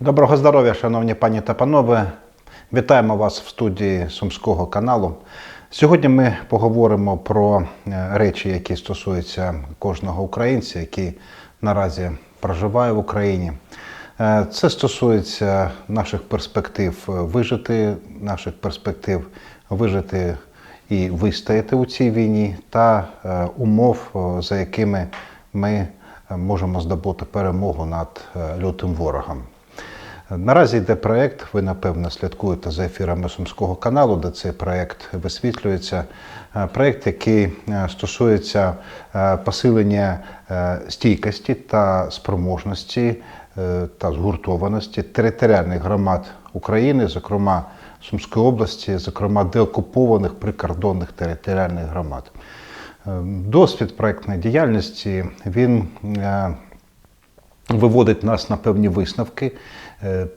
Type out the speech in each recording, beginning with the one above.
Доброго здоров'я, шановні пані та панове. Вітаємо вас в студії Сумського каналу. Сьогодні ми поговоримо про е, речі, які стосуються кожного українця, який наразі проживає в Україні. Е, Це стосується наших перспектив е, вижити, наших перспектив вижити і вистояти у цій війні, та умов, за якими ми можемо здобути перемогу над лютим ворогом. Наразі йде проєкт, ви напевно слідкуєте за ефірами Сумського каналу, де цей проєкт висвітлюється. Е, Проєкт, який е, стосується е, посилення стійкості та спроможності та згуртованості територіальних громад України, зокрема Сумської області, зокрема деокупованих прикордонних територіальних громад. Досвід проєктної діяльності він виводить нас на певні висновки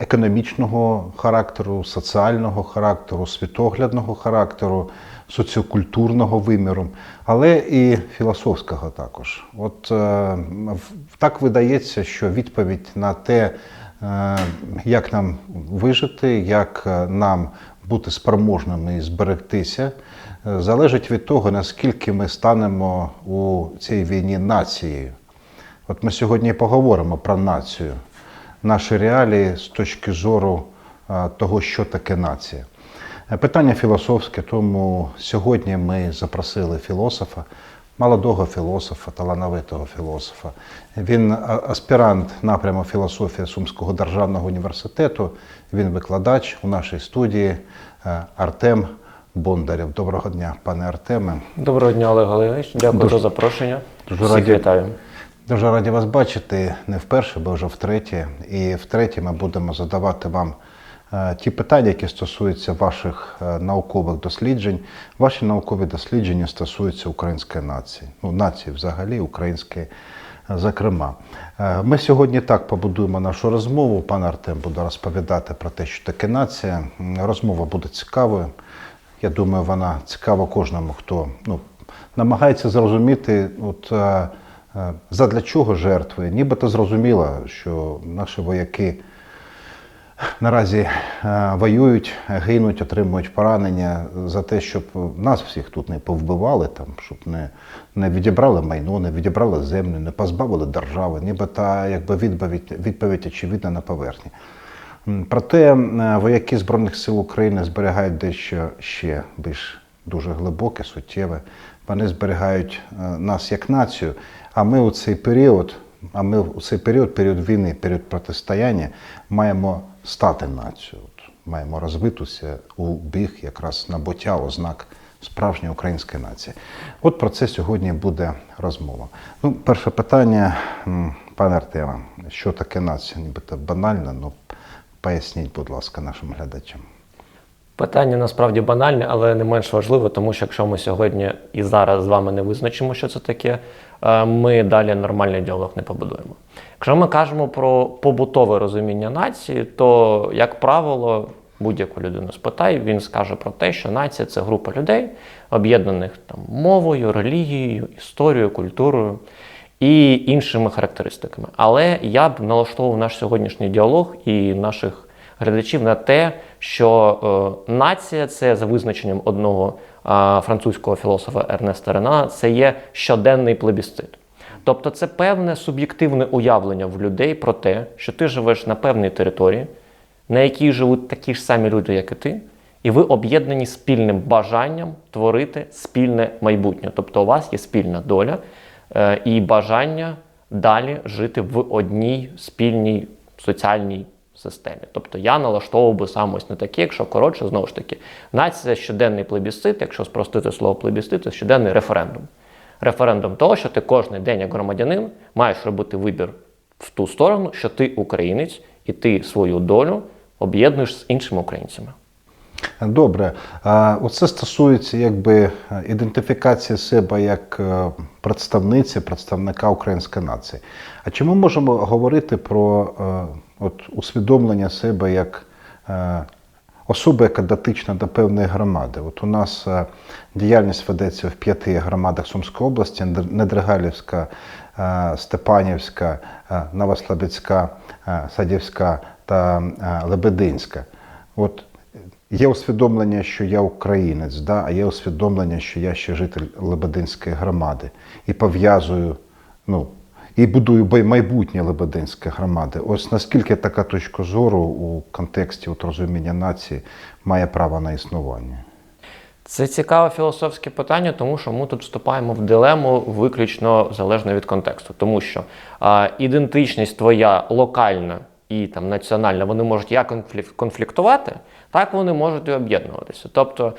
економічного характеру, соціального характеру, світоглядного характеру, соціокультурного виміру, але і філософського також. От е, так видається, що відповідь на те, е, як нам вижити, як е, нам бути спроможними і зберегтися, е, залежить від того, наскільки ми станемо у цій війні нацією. От ми сьогодні поговоримо про націю, наші реалії з точки зору того, що таке нація. Е, Питання філософське, тому сьогодні ми запросили філософа, молодого філософа, талановитого філософа. Він аспірант напряму філософія Сумського державного університету. Він викладач у нашій студії е, Артем Бондарєв. Доброго дня, пане Артеме. Доброго дня, Олег Олегович. Дякую Дуже- за запрошення. дуже Всіх раді. вітаю. Дуже раді вас бачити не вперше, бо вже втретє. І втретє ми будемо задавати вам е, ті питання, які стосуються ваших е, наукових досліджень. Ваші наукові дослідження стосуються української нації, ну нації взагалі, української, е, зокрема. Ми сьогодні так побудуємо нашу розмову. Пан Артем буде розповідати про те, що таке нація. Розмова буде цікавою. Я думаю, вона цікава кожному, хто ну, намагається зрозуміти, от, задля чого жертви. Нібито зрозуміло, що наші вояки наразі е, воюють, гинуть, отримують поранення за те, щоб нас всіх тут не повбивали, там, щоб не, не відібрали майно, не відібрали землю, не позбавили держави. Нібито якби відповідь, відповідь очевидна на поверхні. Проте е, вояки Збройних сил України зберігають дещо ще більш дуже глибоке, суттєве. Вони зберігають е, нас як націю. А ми у цей період, а ми у цей період, період війни, період протистояння, маємо стати нацією. Маємо розвитися у біг якраз набуття ознак справжньої української нації. От про це сьогодні буде розмова. Ну, перше питання, пане Артеме, що таке нація? Нібито банально, ну поясніть, будь ласка, нашим глядачам. Питання насправді банальне, але не менш важливе, тому що якщо ми сьогодні і зараз з вами не визначимо, що це таке, е, ми далі нормальний діалог не побудуємо. Якщо ми кажемо про побутове розуміння нації, то, як правило, будь-яку людину спитай, він скаже про те, що нація це група людей, об'єднаних там мовою, релігією, історією, культурою і іншими характеристиками. Але я б налаштовував наш сьогоднішній діалог і наших глядачів на те, що е, нація це за визначенням одного французького філософа Ернеста Рена, це є щоденний плебісцит. Тобто це певне суб'єктивне уявлення в людей про те, що ти живеш на певній території, на якій живуть такі ж самі люди, як і ти, і ви об'єднані спільним бажанням творити спільне майбутнє. Тобто у вас є спільна доля е, і бажання далі жити в одній спільній соціальній системі. Тобто я налаштовував би сам ось не таке, якщо коротше, знову ж таки, нація щоденний плебісцит, якщо спростити слово плебісцит, це щоденний референдум. Референдум того, що ти кожен день, як громадянин, маєш робити вибір в ту сторону, що ти українець, і ти свою долю об'єднуєш з іншими українцями. Добре, оце стосується якби ідентифікації себе як е, представниці, представника української нації. А чи ми можемо говорити про е, от, усвідомлення себе як е, особи, яка дотична до певної громади? От у нас е, діяльність ведеться в п'яти громадах Сумської області: Недригалівська, е, Степанівська, Новослобідська, Садівська та Лебединська. От є усвідомлення, що я українець, да, а є усвідомлення, що я ще житель Лебединської громади. І пов'язую, ну, і будую майбутнє Лебединської громади. Ось наскільки така точка зору у контексті от, розуміння нації має право на існування? Це цікаве філософське питання, тому що ми тут вступаємо в дилему виключно залежно від контексту. Тому що а, ідентичність твоя локальна і там національна, вони можуть як конфліктувати, так вони можуть і об'єднуватися. Тобто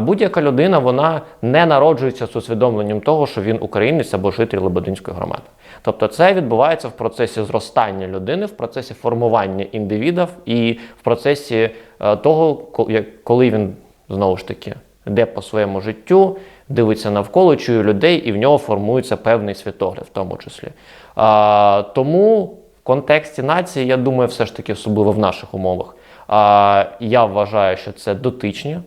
будь-яка людина вона не народжується з усвідомленням того, що він українець або житель Лебединської громади. Тобто це відбувається в процесі зростання людини, в процесі формування індивідів і в процесі е, того, коли він знову ж таки йде по своєму життю, дивиться навколо, чує людей, і в нього формується певний світогляд, в тому числі. А, тому контексті нації, я думаю, все ж таки, особливо в наших умовах, а, я вважаю, що це дотичні.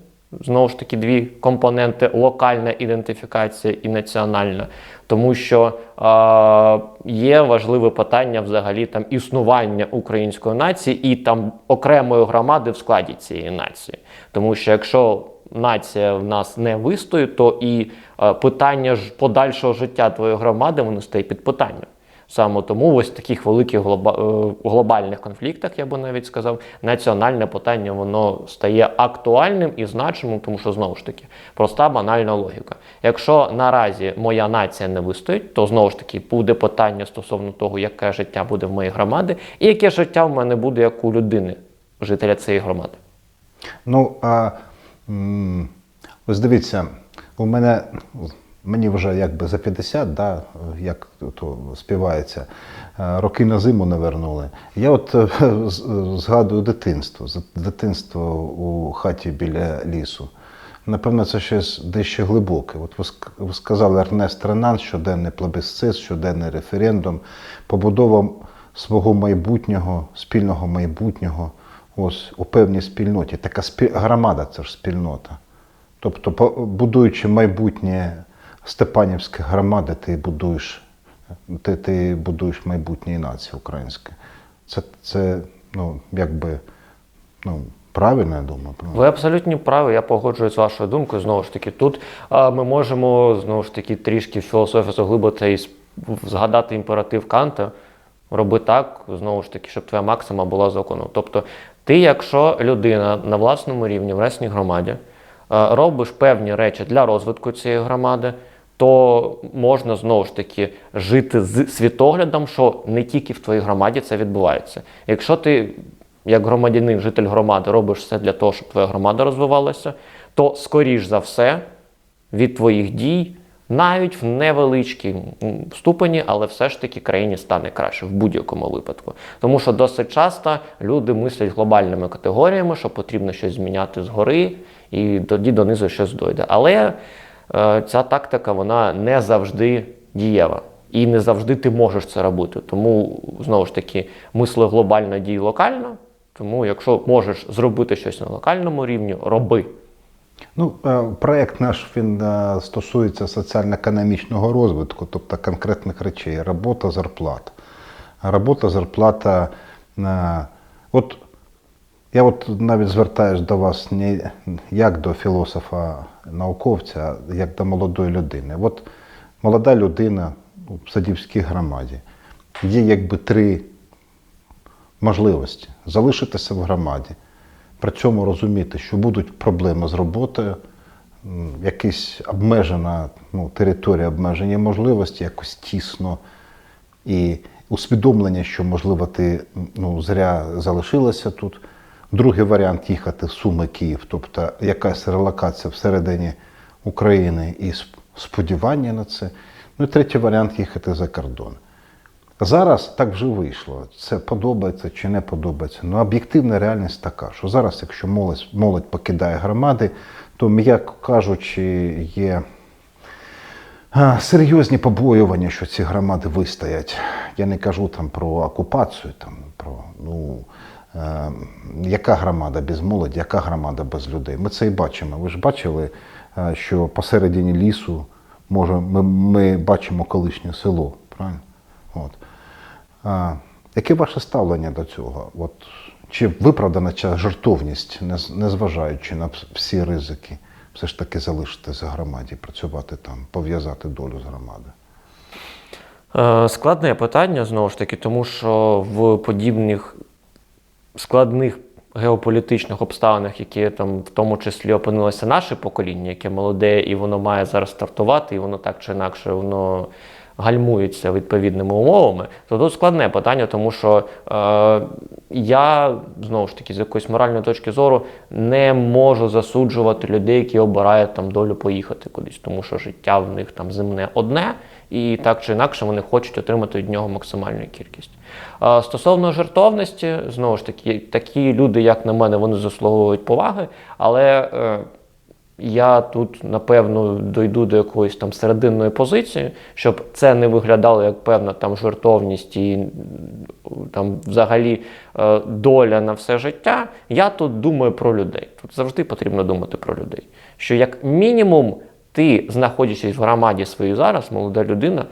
Знову ж таки, дві компоненти: локальна ідентифікація і національна, тому що е, є важливе питання взагалі там існування української нації і там окремої громади в складі цієї нації. Тому що якщо нація в нас не вистоїть, то і е, питання ж подальшого життя твоєї громади воно стає під питанням. Саме тому ось в таких великих е, глобальних конфліктах, я би навіть сказав, національне питання воно стає актуальним і значимим, тому що знову ж таки проста банальна логіка. Якщо наразі моя нація не вистоїть, то знову ж таки буде питання стосовно того, яке життя буде в моїй громаді, і яке життя в мене буде як у людини, жителя цієї громади. Ну, а ось дивіться, у мене мені вже якби за 50, да, як то співається, е, роки на зиму не вернули. Я от е, згадую дитинство, дитинство у хаті біля лісу. Напевно, це щось дещо глибоке. От ви сказали Ернест Ренан, щоденний плебісцит, щоденний референдум, побудова свого майбутнього, спільного майбутнього ось у певній спільноті. Така спі... громада це ж спільнота. Тобто, будуючи майбутнє Степанівської громади, ти будуєш, ти, ти будуєш майбутнє нації українське. Це, це ну, якби, ну, правильно, я думаю. Ви абсолютно праві, я погоджуюсь з вашою думкою. Знову ж таки, тут а, ми можемо знову ж таки трішки в філософію заглибити і згадати імператив Канта. Роби так, знову ж таки, щоб твоя максима була законом. Тобто, ти, якщо людина на власному рівні, в власній громаді, робиш певні речі для розвитку цієї громади, то можна знову ж таки жити з світоглядом, що не тільки в твоїй громаді це відбувається. Якщо ти, як громадянин, житель громади, робиш все для того, щоб твоя громада розвивалася, то скоріш за все від твоїх дій, навіть в невеличкій ступені, але все ж таки країні стане краще в будь-якому випадку. Тому що досить часто люди мислять глобальними категоріями, що потрібно щось зміняти згори, і тоді донизу щось дойде. Але ця тактика вона не завжди дієва. І не завжди ти можеш це робити. Тому знову ж таки мисли глобально, дій локально. Тому, якщо можеш зробити щось на локальному рівні, роби. Ну, е, проект наш він е, стосується соціально-економічного розвитку, тобто конкретних речей. Робота, зарплата. Робота, зарплата. е, От я от навіть звертаюсь до вас не як до філософа-науковця, а як до молодої людини. От молода людина у Садівській громаді. Є якби три можливості залишитися в громаді, при цьому розуміти, що будуть проблеми з роботою, якась обмежена ну, територія, обмежені можливості, якось тісно. І усвідомлення, що, можливо, ти ну, зря залишилася тут. Другий варіант їхати в Суми Київ, тобто якась релокація всередині України і сподівання на це. Ну і третій варіант їхати за кордон. Зараз так вже вийшло. Це подобається чи не подобається. Ну, об'єктивна реальність така, що зараз, якщо молодь, молодь покидає громади, то, м'яко кажучи, є серйозні побоювання, що ці громади вистоять. Я не кажу там про окупацію, там, про ну, яка громада без молоді, яка громада без людей. Ми це і бачимо. Ви ж бачили, е, що посередині лісу може, ми, ми бачимо колишнє село. Правильно? От. А, яке ваше ставлення до цього? От, чи виправдана ця жертовність, незважаючи на всі ризики, все ж таки залишитися громаді, працювати там, пов'язати долю з громади? Е, Складне питання знову ж таки, тому що в подібних складних геополітичних обставинах, які там в тому числі опинилося наше покоління, яке молоде, і воно має зараз стартувати, і воно так чи інакше воно гальмується відповідними умовами, то тут складне питання, тому що е, я знову ж таки з якоїсь моральної точки зору не можу засуджувати людей, які обирають там долю поїхати кудись, тому що життя в них там земне одне, і так чи інакше вони хочуть отримати від нього максимальну кількість. Е, Стосовно жертовності, знову ж таки, такі люди, як на мене, вони заслуговують поваги, але е, я тут напевно дойду до якоїсь там серединної позиції, щоб це не виглядало як певна там жертовність і там взагалі е, доля на все життя. Я тут думаю про людей. Тут завжди потрібно думати про людей. Що як мінімум ти, знаходячись в громаді своїй зараз, молода людина,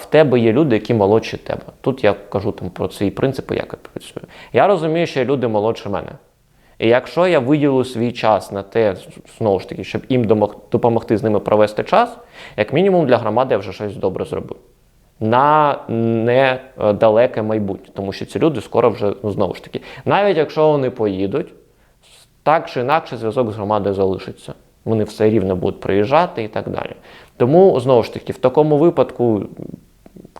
в тебе є люди, які молодші тебе. Тут я кажу там про ці принципи, як я працюю. Я розумію, що є люди молодше мене. І якщо я виділю свій час на те, знову ж таки, щоб їм допомогти з ними провести час, як мінімум для громади я вже щось добре зробив. На недалеке майбутнє, тому що ці люди скоро вже ну, знову ж таки, навіть якщо вони поїдуть, так чи інакше зв'язок з громадою залишиться. Вони все рівно будуть приїжджати і так далі. Тому знову ж таки, в такому випадку,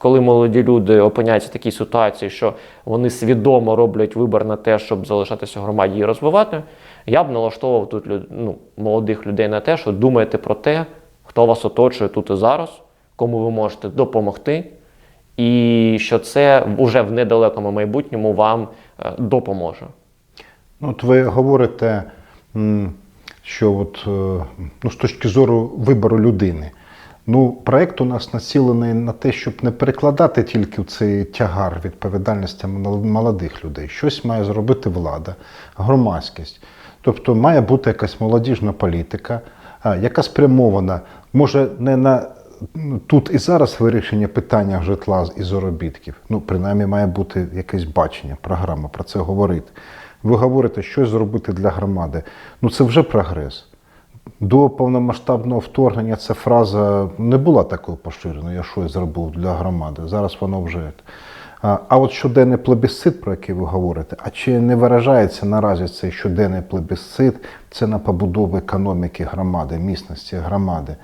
коли молоді люди опиняються в такій ситуації, що вони свідомо роблять вибір на те, щоб залишатися в громаді і розвивати, я б налаштовував тут ну, молодих людей на те, що думайте про те, хто вас оточує тут і зараз, кому ви можете допомогти, і що це вже в недалекому майбутньому вам е, допоможе. Ну, от ви говорите, що от, е, ну, з точки зору вибору людини. Ну, проект у нас націлений на те, щоб не перекладати тільки в цей тягар відповідальності молодих людей. Щось має зробити влада, громадськість. Тобто має бути якась молодіжна політика, яка спрямована, може, не на ну, тут і зараз вирішення питання житла і заробітків. Ну, принаймні, має бути якесь бачення, програма про це говорити. Ви говорите, що зробити для громади. Ну це вже прогрес. До повномасштабного вторгнення ця фраза не була такою поширеною, я щось зробив для громади. Зараз воно вже. А, от щоденний плебісцит, про який ви говорите, а чи не виражається наразі цей щоденний плебісцит, це на побудову економіки громади, місності громади?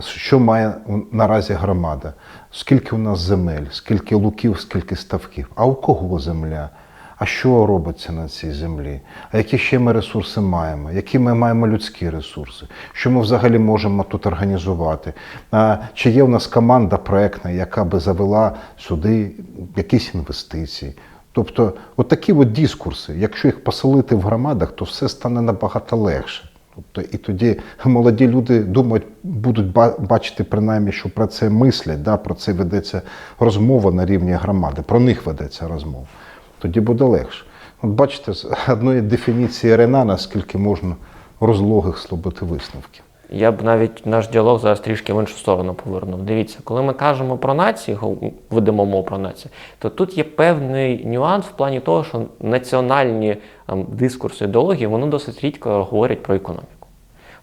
Що має наразі громада? Скільки у нас земель, скільки луків, скільки ставків? А у кого земля? А що робиться на цій землі? А які ще ми ресурси маємо? Які ми маємо людські ресурси? Що ми взагалі можемо тут організувати? Чи є у нас команда проектна, яка би завела сюди якісь інвестиції? Тобто, от такі от дискурси, якщо їх поселити в громадах, то все стане набагато легше. Тобто, і тоді молоді люди думають, будуть бачити принаймні, що про це мислять, да, про це ведеться розмова на рівні громади, про них ведеться розмова. Тоді буде легше. От бачите, з одної дефініції Рена, наскільки можна розлогих слобити висновків. Я б навіть наш діалог зараз трішки в іншу сторону повернув. Дивіться, коли ми кажемо про нації, ведемо мову про нації, то тут є певний нюанс в плані того, що національні ем, дискурси ідеології вони досить рідко говорять про економіку.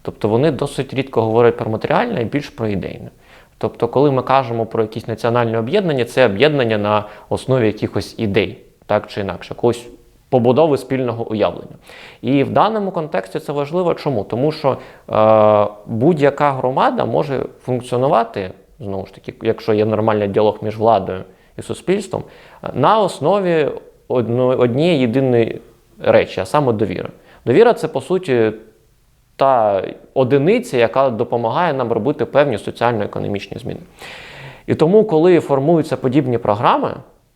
Тобто вони досить рідко говорять про матеріальне і більш про ідейне. Тобто, коли ми кажемо про якісь національні об'єднання, це об'єднання на основі якихось ідей, так чи інакше, якогось побудови спільного уявлення. І в даному контексті це важливо. Чому? Тому що е, будь-яка громада може функціонувати, знову ж таки, якщо є нормальний діалог між владою і суспільством, на основі однієї єдиної речі, а саме довіри. Довіра це по суті та одиниця, яка допомагає нам робити певні соціально-економічні зміни. І тому, коли формуються подібні програми,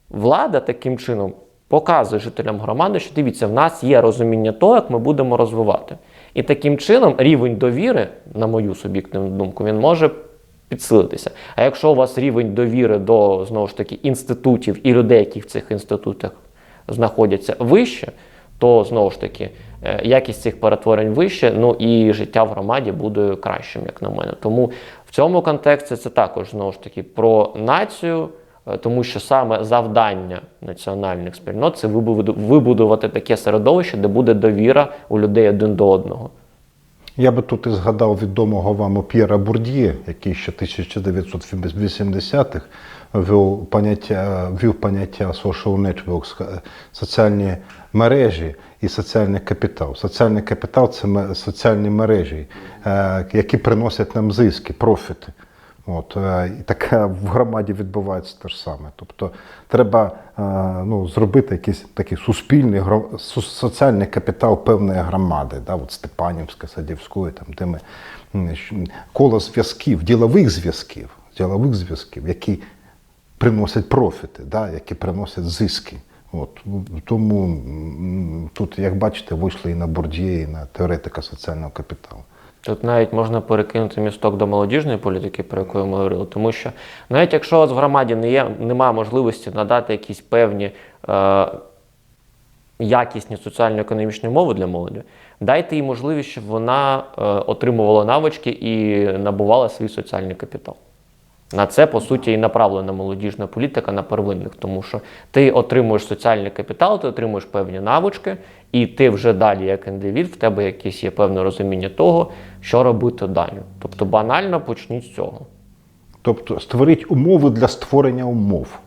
влада таким чином показує жителям громади, що дивіться, в нас є розуміння того, як ми будемо розвивати. І таким чином рівень довіри, на мою суб'єктивну думку, він може підсилитися. А якщо у вас рівень довіри до знову ж таки інститутів і людей, які в цих інститутах знаходяться вище, то знову ж таки е, якість цих перетворень вище, ну і життя в громаді буде кращим, як на мене. Тому в цьому контексті це також знову ж таки про націю, Тому що саме завдання національних спільнот це вибуду- вибудувати таке середовище, де буде довіра у людей один до одного. Я би тут і згадав відомого вам П'єра Бурд'є, який ще 1980-х ввів поняття, ввів поняття social networks, е, соціальні мережі і соціальний капітал. Соціальний капітал це соціальні мережі, е, які приносять нам зиски, профіти. От, е, і таке в громаді відбувається те ж саме. Тобто треба е, ну, зробити якийсь такий суспільний соціальний капітал певної громади, да, от Степанівська, Садівської, там, де ми коло зв'язків, ділових зв'язків, ділових зв'язків, які приносять профіти, да, які приносять зиски. От, тому тут, як бачите, вийшли і на Борд'є, і на теоретика соціального капіталу. Тут навіть можна перекинути місток до молодіжної політики, про яку ми говорили, тому що навіть якщо у вас в громаді не є, немає можливості надати якісь певні е, якісні соціально-економічні умови для молоді, дайте їй можливість, щоб вона е, отримувала навички і набувала свій соціальний капітал. На це, по суті, і направлена молодіжна політика на первинних, тому що ти отримуєш соціальний капітал, ти отримуєш певні навички, і ти вже далі, як індивід, в тебе якесь є певне розуміння того, що робити далі. Тобто банально почніть з цього. Тобто створіть умови для створення умов.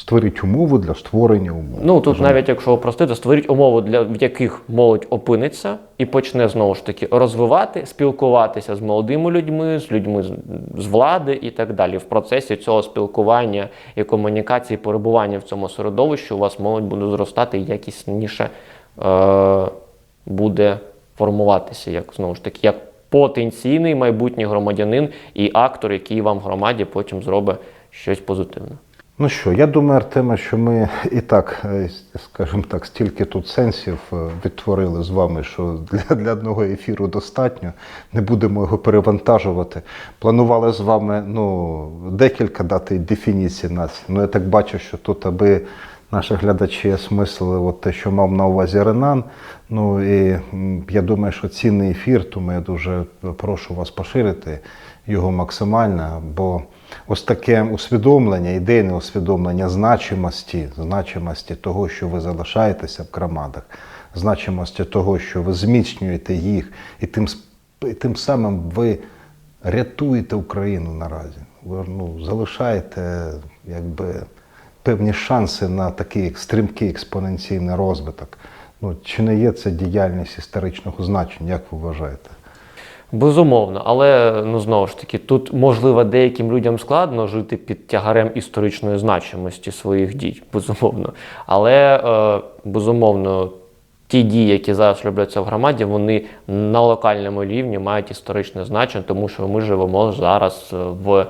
Створіть умови для створення умов. Ну тут навіть якщо упростити, створіть умови, для в яких молодь опиниться і почне знову ж таки розвивати, спілкуватися з молодими людьми, з людьми з, з влади і так далі. В процесі цього спілкування і комунікації, перебування в цьому середовищі, у вас молодь буде зростати і якісніше е, буде формуватися, як знову ж таки, як потенційний майбутній громадянин і актор, який вам в громаді потім зробить щось позитивне. Ну що, я думаю, Артеме, що ми і так, е, скажімо так, стільки тут сенсів е, відтворили з вами, що для, для одного ефіру достатньо. Не будемо його перевантажувати. Планували з вами ну, декілька дати дефініцій нації. Ну, я так бачу, що тут, аби наші глядачі осмислили от те, що мав на увазі Ренан. Ну і я думаю, що цінний ефір, тому я дуже прошу вас поширити його максимально, бо ось таке усвідомлення, ідейне усвідомлення значимості, значимості того, що ви залишаєтеся в громадах, значимості того, що ви зміцнюєте їх, і тим, і тим самим ви рятуєте Україну наразі. Ви ну, залишаєте якби, певні шанси на такий стрімкий експоненційний розвиток. Ну, чи не є це діяльність історичного значення, як ви вважаєте? Безумовно, але ну знову ж таки, тут можливо деяким людям складно жити під тягарем історичної значимості своїх дій, безумовно. Але е, безумовно, ті дії, які зараз робляться в громаді, вони на локальному рівні мають історичне значення, тому що ми живемо зараз е, в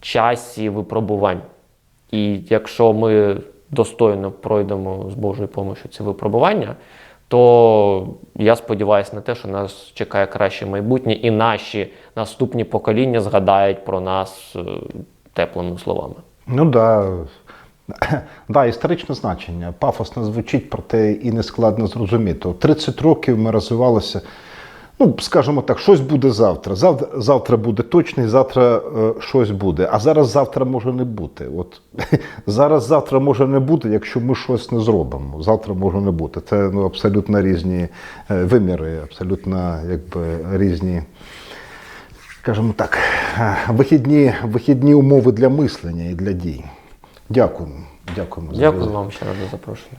часі випробувань. І якщо ми достойно пройдемо з Божою допомогою ці випробування, то я сподіваюся на те, що нас чекає краще майбутнє, і наші наступні покоління згадають про нас е, теплими словами. Ну да. Да, історичне значення. Пафосно звучить, проте і не складно зрозуміти. От 30 років ми розвивалися. Ну, скажімо так, щось буде завтра. Завтра, завтра буде точно, і завтра е, щось буде. А зараз завтра може не бути. От зараз завтра може не бути, якщо ми щось не зробимо. Завтра може не бути. Це ну, абсолютно різні е, виміри, абсолютно якби різні скажімо так, е, вихідні, вихідні умови для мислення і для дій. Дякуємо. Дякуємо за Дякую вам ще раз за запрошення.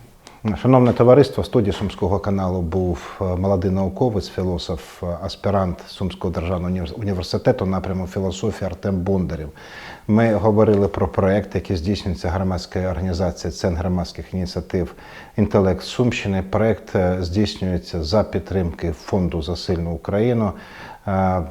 Шановне товариство, студії Сумського каналу був е, молодий науковець, філософ, е, аспірант Сумського державного університету напряму філософії Артем Бондарів. Ми говорили про проект, який здійснюється громадською організацією Центр громадських ініціатив Інтелект Сумщини. Проект е, здійснюється за підтримки фонду за сильну Україну. Е,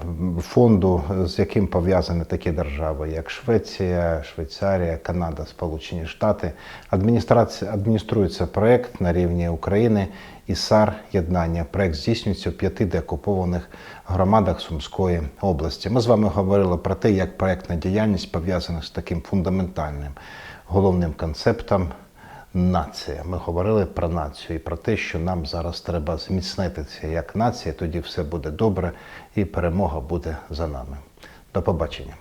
Фонду, з яким пов'язані такі держави, як Швеція, Швейцарія, Канада, Сполучені Штати. Адміністрація адмініструється проект на рівні України і САР єднання. Проект здійснюється в п'яти деокупованих громадах Сумської області. Ми з вами говорили про те, як проектна діяльність пов'язана з таким фундаментальним головним концептом. Нація. Ми говорили про націю і про те, що нам зараз треба зміцнитися як нація, тоді все буде добре і перемога буде за нами. До побачення.